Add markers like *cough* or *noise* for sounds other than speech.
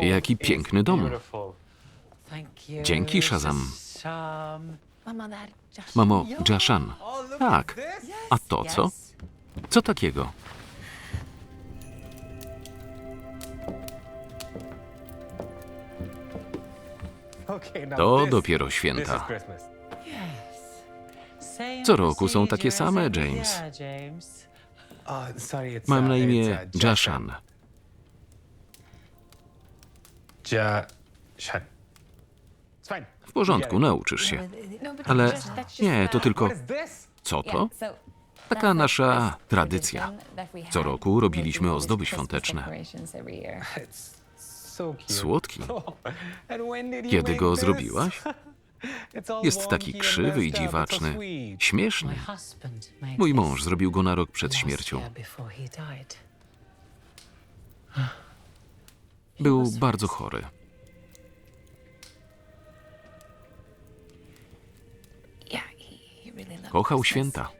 Jaki piękny dom. Dzięki, Shazam. Mamo, Jashan. Tak. A to co? Co takiego? To dopiero święta. Co roku są takie same, Uh, James. Mam na imię Jashan. Jashan. W porządku, nauczysz się. Ale nie, to tylko... Co to? Taka nasza tradycja. Co roku robiliśmy ozdoby świąteczne. Słodki. *laughs* Kiedy go zrobiłaś? *laughs* Jest taki krzywy i dziwaczny. Śmieszny. Mój mąż zrobił go na rok przed śmiercią. *gasps* *gasps* *gasps* Był bardzo chory. Kochał święta.